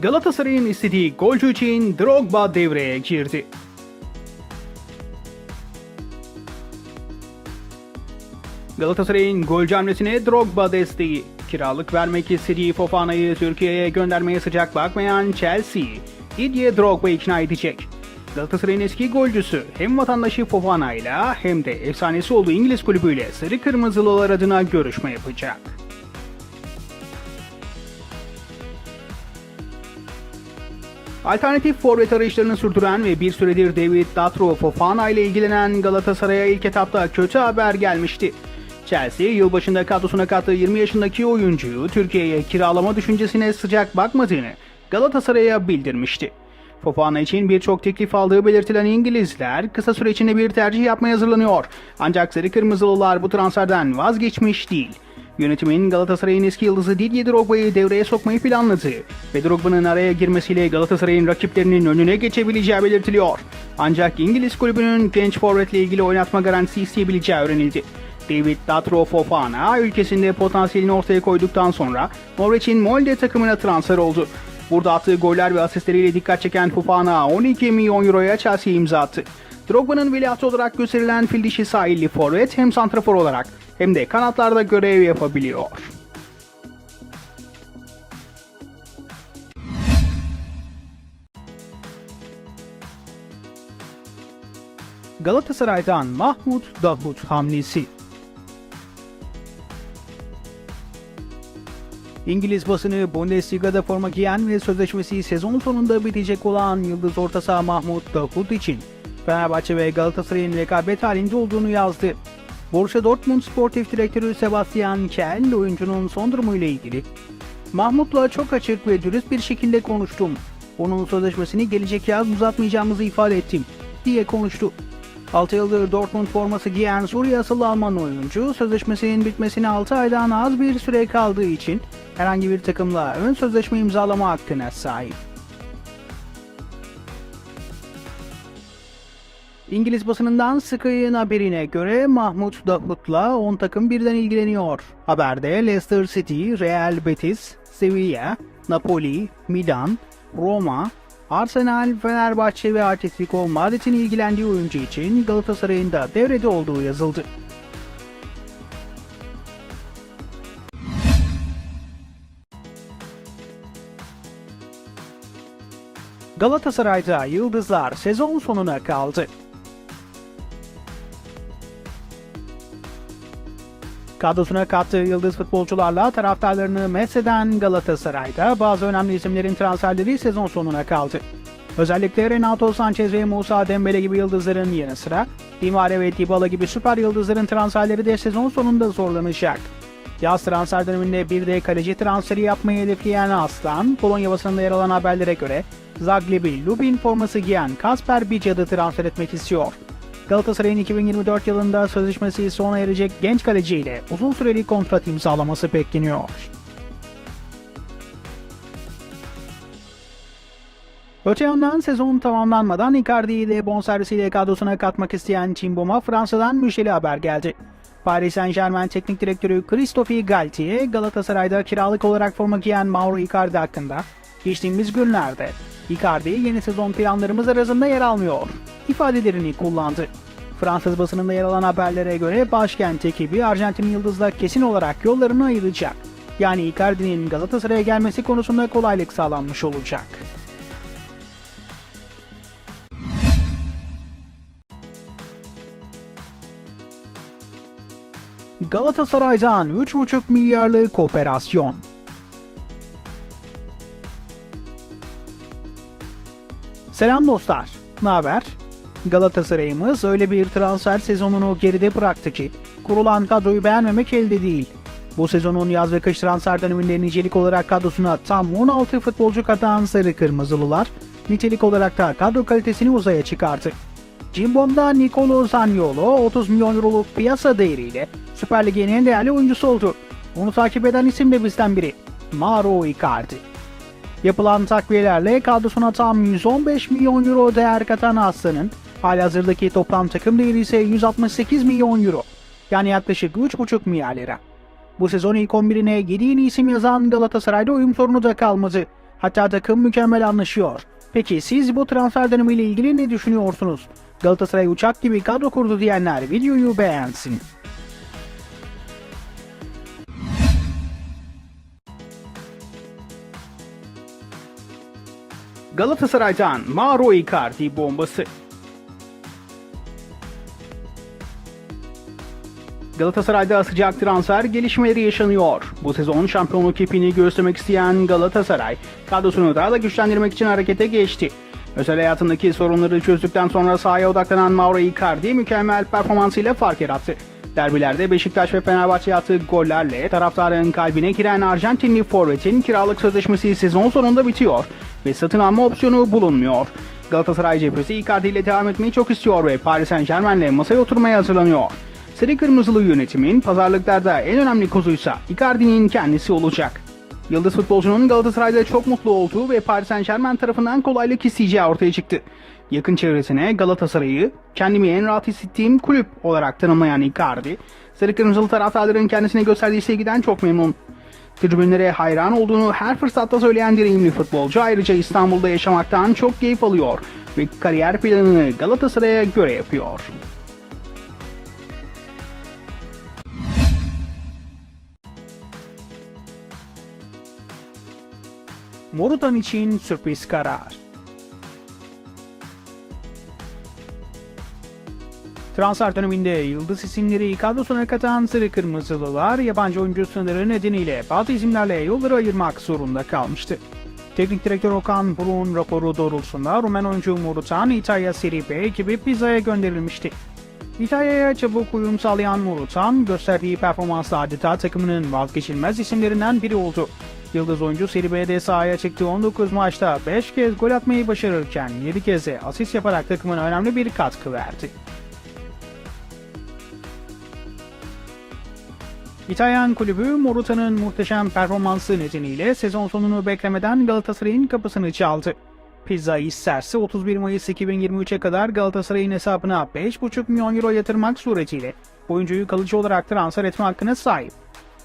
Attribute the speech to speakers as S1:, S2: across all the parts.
S1: Galatasaray'ın istediği golcü için Drogba devreye girdi. Galatasaray'ın golcü hamlesine Drogba desteği. Kiralık vermek istediği Fofana'yı Türkiye'ye göndermeye sıcak bakmayan Chelsea, Didier Drogba ikna edecek. Galatasaray'ın eski golcüsü hem vatandaşı Fofana ile hem de efsanesi olduğu İngiliz kulübüyle Sarı Kırmızılılar adına görüşme yapacak. Alternatif forvet arayışlarını sürdüren ve bir süredir David Datro Fofana ile ilgilenen Galatasaray'a ilk etapta kötü haber gelmişti. Chelsea yılbaşında kadrosuna kattığı 20 yaşındaki oyuncuyu Türkiye'ye kiralama düşüncesine sıcak bakmadığını Galatasaray'a bildirmişti. Fofana için birçok teklif aldığı belirtilen İngilizler kısa süre içinde bir tercih yapmaya hazırlanıyor. Ancak Sarı Kırmızılılar bu transferden vazgeçmiş değil. Yönetimin Galatasaray'ın eski yıldızı Didier Drogba'yı devreye sokmayı planladığı ve Drogba'nın araya girmesiyle Galatasaray'ın rakiplerinin önüne geçebileceği belirtiliyor. Ancak İngiliz kulübünün genç forvetle ilgili oynatma garantisi isteyebileceği öğrenildi. David Datro Fofana ülkesinde potansiyelini ortaya koyduktan sonra Norveç'in Molde takımına transfer oldu. Burada attığı goller ve asistleriyle dikkat çeken Fofana 12 milyon euroya Chelsea'ye imza attı. Drogba'nın veliahtı olarak gösterilen fil dişi sahilli forvet hem santrafor olarak hem de kanatlarda görev yapabiliyor. Galatasaray'dan Mahmut Davut hamlesi İngiliz basını Bundesliga'da forma giyen ve sözleşmesi sezon sonunda bitecek olan Yıldız orta saha Mahmut Davut için Fenerbahçe ve Galatasaray'ın rekabet halinde olduğunu yazdı. Borussia Dortmund Sportif Direktörü Sebastian Kehl oyuncunun son durumuyla ilgili Mahmut'la çok açık ve dürüst bir şekilde konuştum. Onun sözleşmesini gelecek yaz uzatmayacağımızı ifade ettim diye konuştu. 6 yıldır Dortmund forması giyen Suriye asıllı Alman oyuncu sözleşmesinin bitmesine 6 aydan az bir süre kaldığı için herhangi bir takımla ön sözleşme imzalama hakkına sahip. İngiliz basınından Sky'ın haberine göre Mahmut Davut'la 10 takım birden ilgileniyor. Haberde Leicester City, Real Betis, Sevilla, Napoli, Milan, Roma, Arsenal, Fenerbahçe ve Atletico Madrid'in ilgilendiği oyuncu için Galatasaray'ın da devrede olduğu yazıldı. Galatasaray'da Yıldızlar sezon sonuna kaldı. Kadrosuna kattığı yıldız futbolcularla taraftarlarını mesheden Galatasaray'da bazı önemli isimlerin transferleri sezon sonuna kaldı. Özellikle Renato Sanchez ve Musa Dembele gibi yıldızların yanı sıra Dimare ve Dybala gibi süper yıldızların transferleri de sezon sonunda zorlanacak. Yaz transfer döneminde bir de kaleci transferi yapmayı hedefleyen Aslan, Polonya basınında yer alan haberlere göre Zagreb'i Lubin forması giyen Kasper Bicad'ı transfer etmek istiyor. Galatasaray'ın 2024 yılında sözleşmesi sona erecek genç kaleciyle uzun süreli kontrat imzalaması bekleniyor. Öte yandan sezon tamamlanmadan Icardi'yi de bonservisiyle kadrosuna katmak isteyen Chimbom'a Fransa'dan müjdeli haber geldi. Paris Saint Germain Teknik Direktörü Christophe Galtier, Galatasaray'da kiralık olarak forma giyen Mauro Icardi hakkında geçtiğimiz günlerde Icardi yeni sezon planlarımız arasında yer almıyor ifadelerini kullandı. Fransız basınında yer alan haberlere göre başkent ekibi Arjantin Yıldız'la kesin olarak yollarını ayıracak. Yani Icardi'nin Galatasaray'a gelmesi konusunda kolaylık sağlanmış olacak. Galatasaray'dan 3,5 milyarlık operasyon. Selam dostlar. Ne haber? Galatasaray'ımız öyle bir transfer sezonunu geride bıraktı ki kurulan kadroyu beğenmemek elde değil. Bu sezonun yaz ve kış transfer döneminde nicelik olarak kadrosuna tam 16 futbolcu katan Sarı Kırmızılılar, nitelik olarak da kadro kalitesini uzaya çıkarttı. Cimbom'da Nicolo Zaniolo 30 milyon euroluk piyasa değeriyle Süper Lig'in en değerli oyuncusu oldu. Onu takip eden isim de bizden biri. Mauro Icardi. Yapılan takviyelerle kadrosuna tam 115 milyon euro değer katan Aslan'ın halihazırdaki toplam takım değeri ise 168 milyon euro. Yani yaklaşık 3,5 milyar lira. Bu sezon ilk 11'ine 7 yeni isim yazan Galatasaray'da uyum sorunu da kalmadı.
S2: Hatta takım mükemmel anlaşıyor. Peki siz bu transfer dönemiyle ilgili ne düşünüyorsunuz? Galatasaray uçak gibi kadro kurdu diyenler videoyu beğensin.
S1: Galatasaray'dan Mauro Icardi bombası. Galatasaray'da sıcak transfer gelişmeleri yaşanıyor. Bu sezon şampiyonluk ipini göstermek isteyen Galatasaray, kadrosunu daha da güçlendirmek için harekete geçti. Özel hayatındaki sorunları çözdükten sonra sahaya odaklanan Mauro Icardi mükemmel performansıyla fark yarattı. Derbilerde Beşiktaş ve Fenerbahçe attığı gollerle taraftarın kalbine giren Arjantinli forvetin kiralık sözleşmesi sezon sonunda bitiyor ve satın alma opsiyonu bulunmuyor. Galatasaray cephesi Icardi ile devam etmeyi çok istiyor ve Paris Saint Germain'le masaya oturmaya hazırlanıyor. Sarı Kırmızılı yönetimin pazarlıklarda en önemli kozuysa Icardi'nin kendisi olacak. Yıldız futbolcunun Galatasaray'da çok mutlu olduğu ve Paris Saint Germain tarafından kolaylık isteyeceği ortaya çıktı. Yakın çevresine Galatasaray'ı kendimi en rahat hissettiğim kulüp olarak tanımlayan Icardi, Sarı Kırmızılı taraftarların kendisine gösterdiği sevgiden çok memnun. Tribünlere hayran olduğunu her fırsatta söyleyen deneyimli futbolcu ayrıca İstanbul'da yaşamaktan çok keyif alıyor ve kariyer planını Galatasaray'a göre yapıyor.
S2: Morutan için sürpriz karar. Transfer döneminde yıldız isimleri kadrosuna katan Sarı Kırmızılılar yabancı oyuncu sınırı nedeniyle bazı isimlerle yolları ayırmak zorunda kalmıştı. Teknik direktör Okan Buruk'un raporu doğrultusunda Rumen oyuncu Morutan İtalya Serie B ekibi Pisa'ya gönderilmişti. İtalya'ya çabuk uyum sağlayan Morutan gösterdiği performansla adeta takımının vazgeçilmez isimlerinden biri oldu. Yıldız oyuncu Serie B'de sahaya çıktığı 19 maçta 5 kez gol atmayı başarırken 7 kez de asist yaparak takımına önemli bir katkı verdi. İtalyan kulübü Moruta'nın muhteşem performansı nedeniyle sezon sonunu beklemeden Galatasaray'ın kapısını çaldı. Pizza isterse 31 Mayıs 2023'e kadar Galatasaray'ın hesabına 5,5 milyon euro yatırmak suretiyle oyuncuyu kalıcı olarak transfer etme hakkına sahip.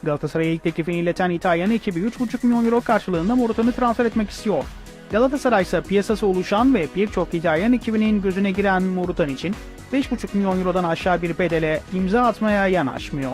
S2: Galatasaray'a ilk teklifini ileten İtalyan ekibi 3,5 milyon euro karşılığında Morutan'ı transfer etmek istiyor. Galatasaray ise piyasası oluşan ve birçok İtalyan ekibinin gözüne giren Morutan için 5,5 milyon eurodan aşağı bir bedele imza atmaya yanaşmıyor.